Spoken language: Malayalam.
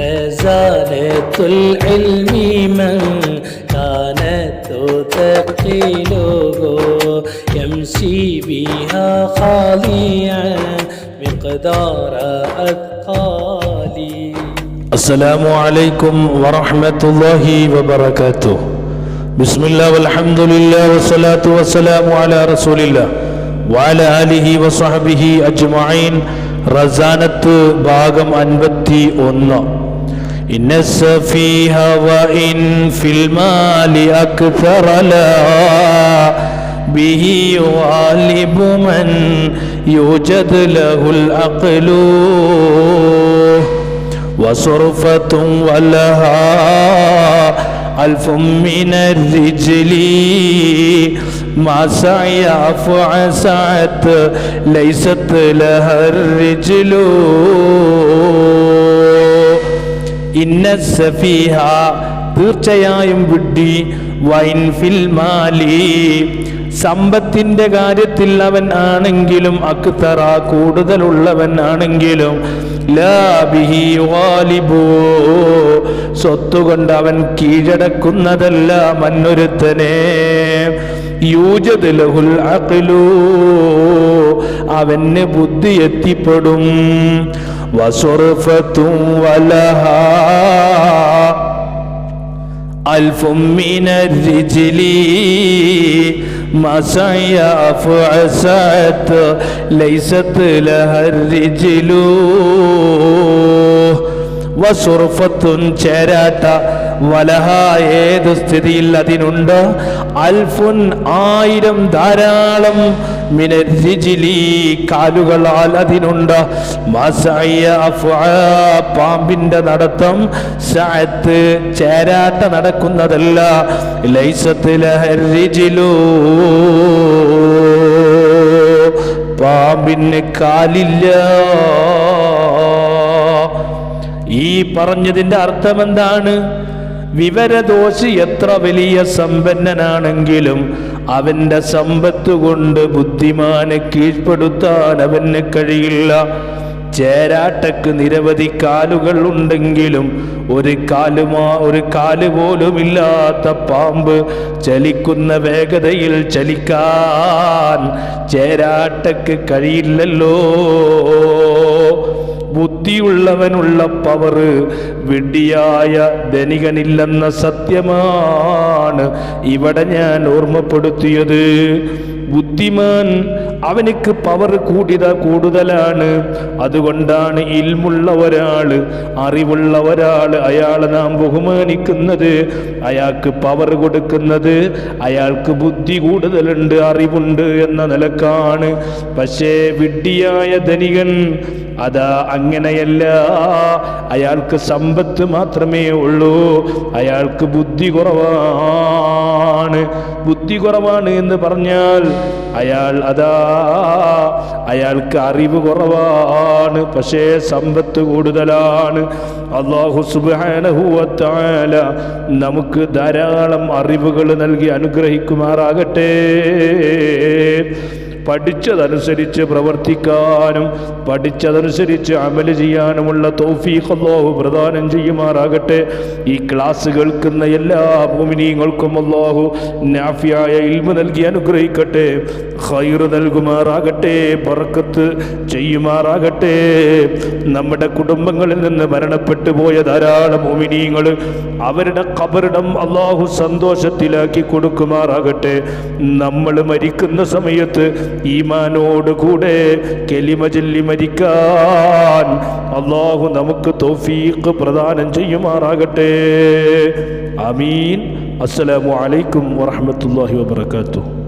خزانة العلم من كانت تثقله يمشي بها خاليا مقدار أثقالي السلام عليكم ورحمة الله وبركاته بسم الله والحمد لله والصلاة والسلام على رسول الله وعلى آله وصحبه أجمعين റസാനത്ത് ഭാഗം അൻപത്തി ഒന്ന് إن السفيه وإن في المال أكثر لا. به يغالب من يوجد له العقل وصرفة ولها ألف من الرجل. ما سعي فعسعت ليست لها الرجل. ഇന്ന സഫീഹ തീർച്ചയായും വിഡ്ഢി വൈൻ ഫിൽ മാലി. സമ്പത്തിന്റെ കാര്യത്തിൽ അവൻ ആണെങ്കിലും അക്തറ കൂടുതലുള്ളവൻ ആണെങ്കിലും. സ്വത്തുകൊണ്ട് അവൻ കീഴടക്കുന്നതല്ല മന്നൊരുത്തനെ. യൂജദ് ലഹുൽ അഖ്ലു അവന് ബുദ്ധി എത്തിപ്പെടും وصرفة ولها ألف من الرجل ما سعي فعسات ليست لها الرجل വസുർഫത്തുൻ ചേരാട്ട വലഹ ഏത് സ്ഥിതിയിൽ അതിനുണ്ട്? അൽഫുൻ ആയിരം ധാരാളം മിനരിജിലി കാലുകളാൽ അതിനുണ്ട്. പാമ്പിന്റെ നടത്തം സഅത്ത് ചേരാട്ട നടക്കുന്നതല്ല. ലൈസത്ത് ലഹരിജിലു പാമ്പിന് കാലില്ല. ഈ പറഞ്ഞതിന്റെ അർത്ഥം എന്താണ് വിവരദോഷി എത്ര വലിയ സമ്പന്നനാണെങ്കിലും അവന്റെ സമ്പത്ത് കൊണ്ട് ബുദ്ധിമാനെ കീഴ്പ്പെടുത്താൻ അവന് കഴിയില്ല. ചേരാട്ടക്ക് നിരവധി കാലുകൾ ഉണ്ടെങ്കിലും ഒരു കാലുമാ ഒരു കാൽ പോലുമില്ലാത്ത പാമ്പ് ചലിക്കുന്ന വേഗതയിൽ ചലിക്കാൻ ചേരാട്ടക്ക് കഴിയില്ലല്ലോ. ബുദ്ധിയുള്ളവനുള്ള പവറ് വിഡ്ഢിയായ ധനികനില്ലെന്ന സത്യമാണ് ഇവിടെ ഞാൻ ഓർമ്മപ്പെടുത്തിയത്. ബുദ്ധിമാൻ അവനക്ക് പവർ കൂടിത കൂടുതലാണ്. അതുകൊണ്ടാണ് ഇൽമുള്ള ഒരാൾ അറിവുള്ള ഒരാൾ അയാളെ നാം ബഹുമാനിക്കുന്നത്. അയാൾക്ക് പവർ കൊടുക്കുന്നത് അയാൾക്ക് ബുദ്ധി കൂടുതലുണ്ട് അറിവുണ്ട് എന്ന നിലക്കാണ്. പക്ഷേ വിഡ്ഢിയായ ധനികൻ അതാ അങ്ങനെയല്ല. അയാൾക്ക് സമ്പത്ത് മാത്രമേ ഉള്ളൂ. അയാൾക്ക് ബുദ്ധി കുറവാണ്. ബുദ്ധി കുറവാണ് എന്ന് പറഞ്ഞാൽ അയാൾ അതാ അയാൾക്ക് അറിവ് കുറവാണ്. പക്ഷേ സമ്പത്ത് കൂടുതലാണ്. അള്ളാഹു സുബാനഹുവത്താല നമുക്ക് ധാരാളം അറിവുകൾ നൽകി അനുഗ്രഹിക്കുമാറാകട്ടെ. പഠിച്ചതനുസരിച്ച് പ്രവർത്തിക്കാനും പഠിച്ചതനുസരിച്ച് അമൽ ചെയ്യാനുമുള്ള തൗഫീഖ് അള്ളാഹു പ്രദാനം ചെയ്യുമാറാകട്ടെ. ഈ ക്ലാസ് കേൾക്കുന്ന എല്ലാ ഭൂമിനീങ്ങൾക്കും അല്ലാഹു നാഫിയായ ഇൽമ നൽകി അനുഗ്രഹിക്കട്ടെ. ഹൈറ് നൽകുമാറാകട്ടെ പറക്കത്ത് ചെയ്യുമാറാകട്ടെ. നമ്മുടെ കുടുംബങ്ങളിൽ നിന്ന് മരണപ്പെട്ടു പോയ ധാരാളം ഭൂമിനീങ്ങൾ അവരുടെ കബറിടം അള്ളാഹു സന്തോഷത്തിലാക്കി കൊടുക്കുമാറാകട്ടെ. നമ്മൾ മരിക്കുന്ന സമയത്ത് ഈമാനോട് കൂടെ കെലിമ ചൊല്ലി മരിക്കാൻ അള്ളാഹു നമുക്ക് തൗഫീഖ് പ്രദാനം ചെയ്യുമാറാകട്ടെ. അമീൻ അസ്സലാമു അലൈക്കും വറഹമത്തല്ലാഹി വബറകാതുഹു.